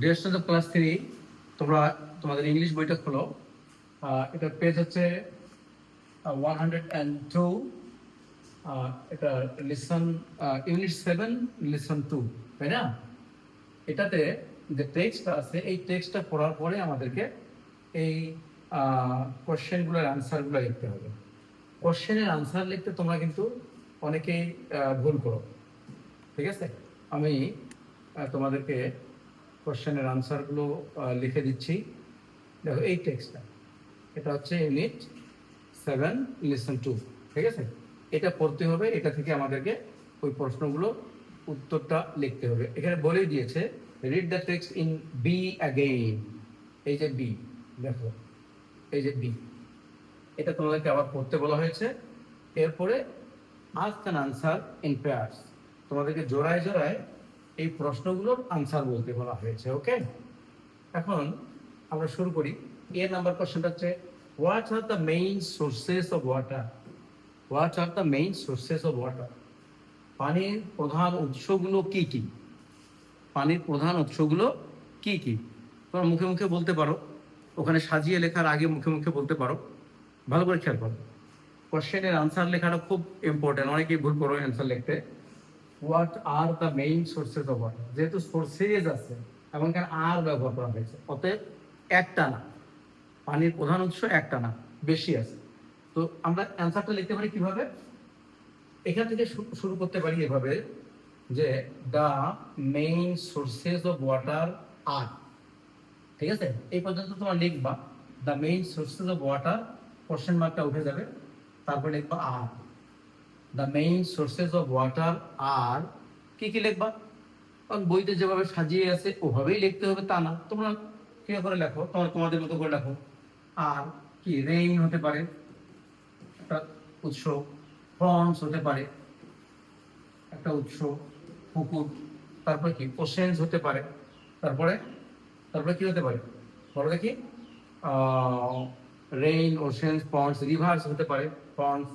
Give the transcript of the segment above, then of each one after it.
Dear student class three তোমরা তোমাদের English বইটা খোলো। এটার পেজ হচ্ছে ওয়ান হান্ড্রেড অ্যান্ড টু এটা lesson unit seven lesson two তাই না? এটাতে যে টেক্সটটা আছে, এই টেক্সটটা পড়ার পরে আমাদেরকে এই কোশ্চেনগুলোর আনসারগুলো লিখতে হবে। কোশ্চেনের আনসার লিখতে তোমরা কিন্তু অনেকেই ভুল করো। ঠিক আছে? আমি তোমাদেরকে কোশ্চেনের আনসারগুলো লিখে দিচ্ছি। দেখো, এই টেক্সটটা এটা হচ্ছে ইউনিট সেভেন লিসন টু ঠিক আছে? এটা পড়তে হবে, এটা থেকে আমাদেরকে ওই প্রশ্নগুলো, উত্তরটা লিখতে হবে। এখানে বলেই দিয়েছে read the text in B again এই যে বি দেখো, এই যে বি এটা তোমাদেরকে আবার পড়তে বলা হয়েছে। এরপরে ask an answer in pairs তোমাদেরকে জোড়ায় জোড়ায় এই প্রশ্নগুলোর আনসার বলতে বলা হয়েছে ওকে এখন আমরা শুরু করি। এ নাম্বার কোশ্চেনটা হচ্ছে what are the main sources of water what are the main sources of water পানির প্রধান উৎসগুলো কি কি? পানির প্রধান উৎসগুলো কি কি? তোমরা মুখে মুখে বলতে পারো। ওখানে সাজিয়ে লেখার আগে মুখে মুখে বলতে পারো। ভালো করে খেয়াল করো। কোশ্চেনের আনসার লেখাটা খুব ইম্পর্টেন্ট অনেকেই ভুল করো অ্যান্সার লিখতে। What are the main sources of water যেহেতু সোর্সেস আছে এবং এখানে আর ব্যবহার করা হয়েছে। অতএব একটা না। পানির প্রধান উৎস একটা না, বেশি আছে। তো আমরা অ্যান্সারটা লিখতে পারি কীভাবে? এখান থেকে শুরু করতে পারি এভাবে যে the main sources of water are ঠিক আছে? এই পর্যন্ত তোমার লিখবা the main sources of water question মার্কটা উঠে যাবে, তারপরে লিখবা are the main sources of water আর কি কি লিখবা? কারণ বইতে যেভাবে সাজিয়ে আছে, ওভাবেই লিখতে হবে, তা না। তোমরা কি করে লেখো? তোমার তোমাদের মতো করে লেখো। আর কি রেইন হতে পারে, একটা উৎস ফ্রন্স হতে পারে, একটা উৎস, পুকুর, তারপরে কি ওশেন্স হতে পারে, তারপরে তারপরে কি হতে পারে? বলো দেখি। রেইন ওশেন্স পন্ডস রিভার্স হতে পারে ponds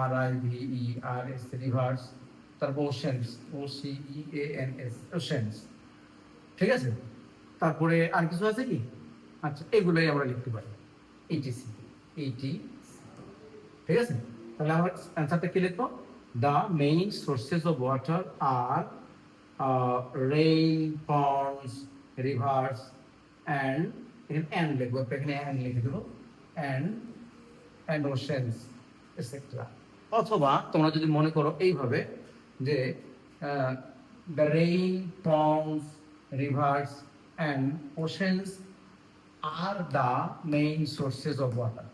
R I V E R S rivers তারপর oceans O C E A N S oceans ঠিক আছে? তারপরে আর কিছু আছে কি? আচ্ছা এগুলোই আমরা লিখতে পারি। এইটিসি এইটি ঠিক আছে? তাহলে আমার অ্যান্সারটা কি লিখব? The main sources of water are rain ponds rivers and এখানে অ্যান্ড লিখব। এখানে অ্যান্ড লিখে দেবো। অ্যান্ড অ্যান্ড ওশেন্স এটসেট্রা অথবা তোমরা যদি মনে করো এইভাবে যে the rain ponds rivers and oceans are the main sources of water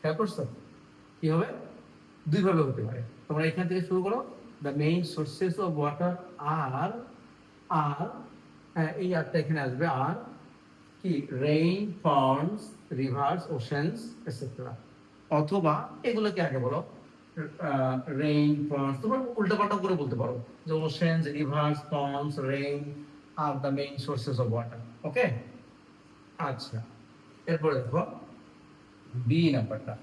খেয়াল করছ? কি হবে? দুইভাবে হতে পারে। তোমরা এখান থেকে শুরু করো। The main sources of water are are এই আরটা এখানে আসবে। আর কি? Rain ponds rivers oceans etcetera অথবা এগুলোকে আগে বলো রেইন পন্ডস তোমরা উল্টাপাল্টা করে বলতে পারো। যে oceans rivers ponds rain are the main sources of water okay আচ্ছা এরপরে দেখো বি নাম্বারটা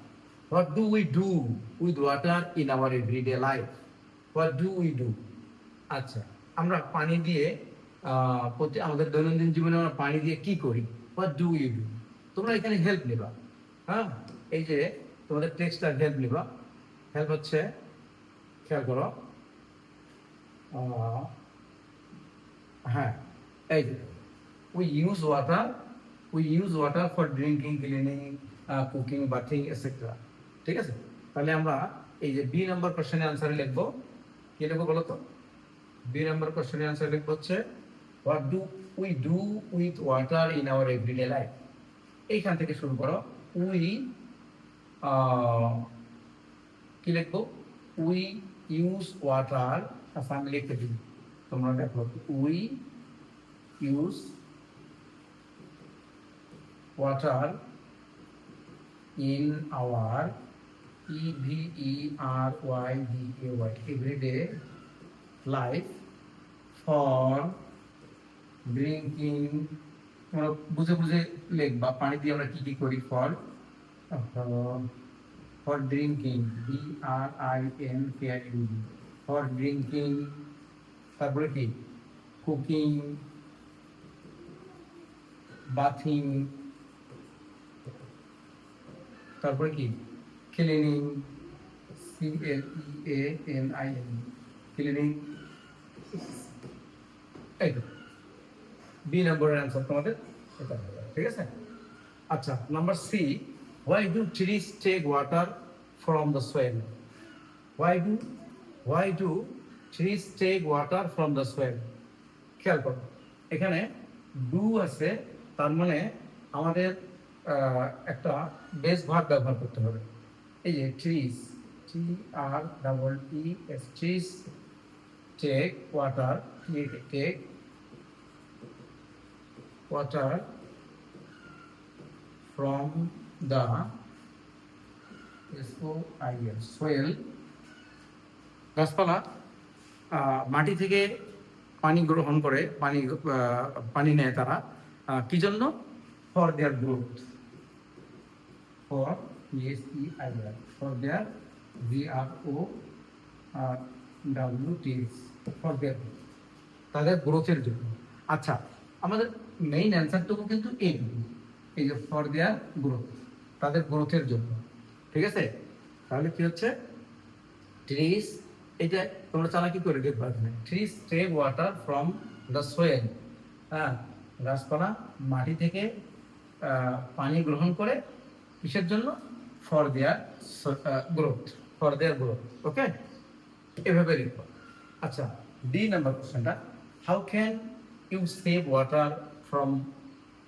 what do we do with water in our everyday life what do we do আচ্ছা আমরা পানি দিয়ে প্রতি আমাদের দৈনন্দিন জীবনে আমরা পানি দিয়ে কি করি? হোয়াট ডু ইউ ডু তোমরা এখানে হেল্প নেবা হ্যাঁ? এই যে তোমাদের টেক্সটার হেল্প নেবা। হেল্প হচ্ছে, খেয়াল করো। হ্যাঁ এই যে, we use water we use water for drinking cleaning cooking bathing etc ঠিক আছে? তাহলে আমরা এই যে বি নম্বর কোশ্চেনের আনসারে লিখব। কি লিখব বলো তো? বি নম্বর কোশ্চেনের আনসার লিখব হচ্ছে what do we do with water in our everyday life এইখান থেকে শুরু করো। উই কি লিখব? উই ইউজ ওয়াটার আচ্ছা আমি লিখতে দিই তোমরা দেখো we use water in our E V E R Y D A Y. Everyday life for drinking. তোমরা বুঝে বুঝে লিখবা, পানি দিয়ে আমরা কি কি করি? For for drinking B R I N K I U for drinking তারপরে কি? কুকিং বাথিং তারপরে কি cleaning C L E A N I N cleaning এই বি নম্বরের ঠিক আছে? আচ্ছা number C why do trees take water from the soil why do why do trees take water from the soil খেয়াল করো, এখানে ডু আছে, তার মানে আমাদের একটা বেস ভার্ব ব্যবহার করতে হবে। এই যে trees T R double E S trees take water take water from the S-O-I-L soil, গাছপালা মাটি থেকে পানি গ্রহণ করে, পানি পানি নেয় তারা। কি জন্য? For their growth for S E I R for their G R O W T for their তাদের গ্রোথের জন্য। আচ্ছা আমাদের মেইন অ্যান্সারটুকু কিন্তু এই এই যে ফর দেয়ার গ্রোথ তাদের গ্রোথের জন্য। ঠিক আছে? তাহলে কি হচ্ছে? ট্রিস এটা তোমরা চালাকি করে দেখবা এখানে। Trees take water from the soil হ্যাঁ গাছপালা মাটি থেকে পানি গ্রহণ করে কিসের জন্য? For their growth for their growth okay এভাবে লিখব আচ্ছা ডি নাম্বার কোশ্চেনটা how can you save water from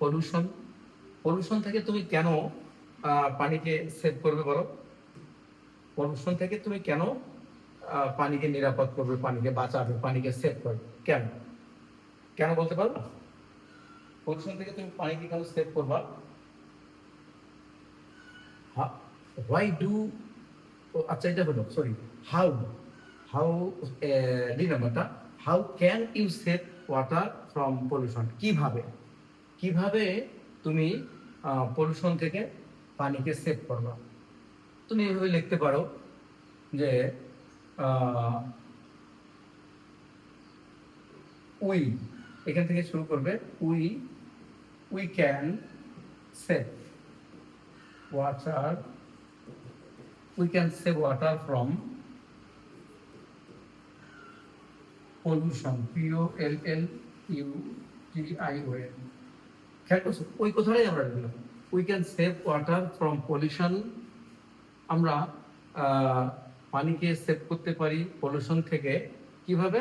pollution pollution থেকে তুমি কেন পানিকে সেভ করবে বলো। পলিউশন থেকে তুমি কেন পানিকে নিরাপদ করবে, পানিকে বাঁচাবে, পানিকে সেভ করবে? কেন? কেন বলতে পারো? পলিউশন থেকে তুমি পানিকে কেন সেভ করবা? হোয়াই ডু আচ্ছা এটা হলো সরি হাউ হাউ নাম্বারটা how can you save water from pollution কীভাবে? কীভাবে তুমি পলিউশন থেকে পানিকে সেভ করবা। তুমি এভাবে লিখতে পারো যে উই এখান থেকে শুরু করবে we we can save water we can save water from pollution P O L L U u I o খেয়াল করছ? ওই কথাটাই আমরা লিখলাম। We can save water from pollution আমরা পানিকে সেভ করতে পারি পলিউশন থেকে। কীভাবে?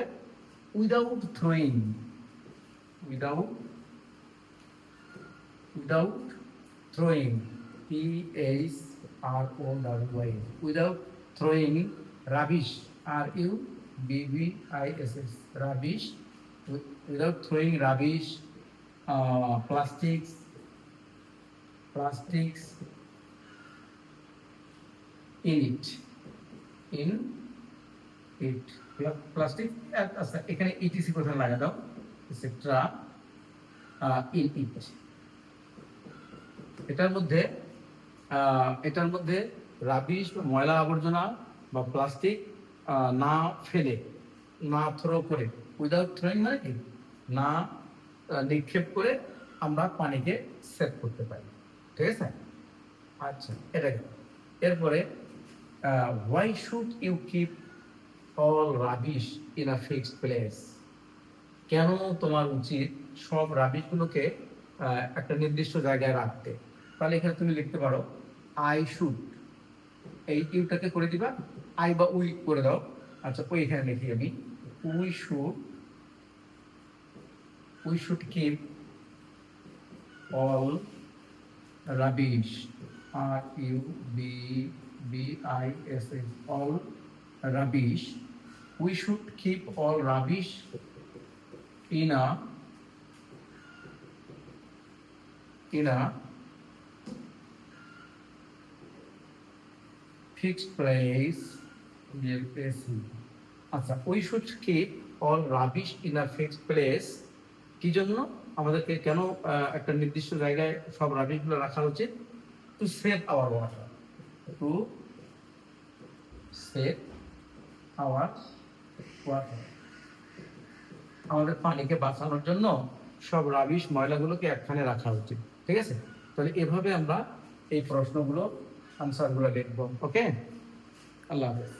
Without throwing without without throwing P H R O W I without throwing rubbish R U B B I S S rubbish without throwing rubbish plastics plastics in it. In it. Plastic আচ্ছা এখানে etc কোথায় লাগা দাও etcetera in it এটার মধ্যে এটার মধ্যে rubbish বা ময়লা আবর্জনা বা প্লাস্টিক না ফেলে, না থ্রো করে উইদাউট থ্রোয়িং মানে কি? না নিক্ষেপ করে আমরা পানিকে সেভ করতে পারি। ঠিক আছে? আচ্ছা এটা গেল। এরপরে why should you keep all rubbish in a fixed place কেন তোমার উচিত সব রাবিশগুলোকে একটা নির্দিষ্ট জায়গায় রাখতে? তাহলে এখানে তুমি লিখতে পারো আই শুড এই ইউটাকে করে দিবা আই বা উই করে দাও। আচ্ছা ওই এখানে লিখি আমি। We should we should keep all rubbish R U B B I S S all rubbish we should keep all rubbish in a in a fixed place আচ্ছা we should keep all rubbish in a fixed place কি জন্য? আমাদেরকে কেন একটা নির্দিষ্ট জায়গায় সব রাবিশগুলো রাখা উচিত? To save our water to save our water আমাদের পানিকে বাঁচানোর জন্য সব রাবিশ ময়লাগুলোকে একখানে রাখা উচিত। ঠিক আছে? তাহলে এভাবে আমরা এই প্রশ্নগুলো আনসারগুলো লিখব ওকে আল্লাহ হাফেজ।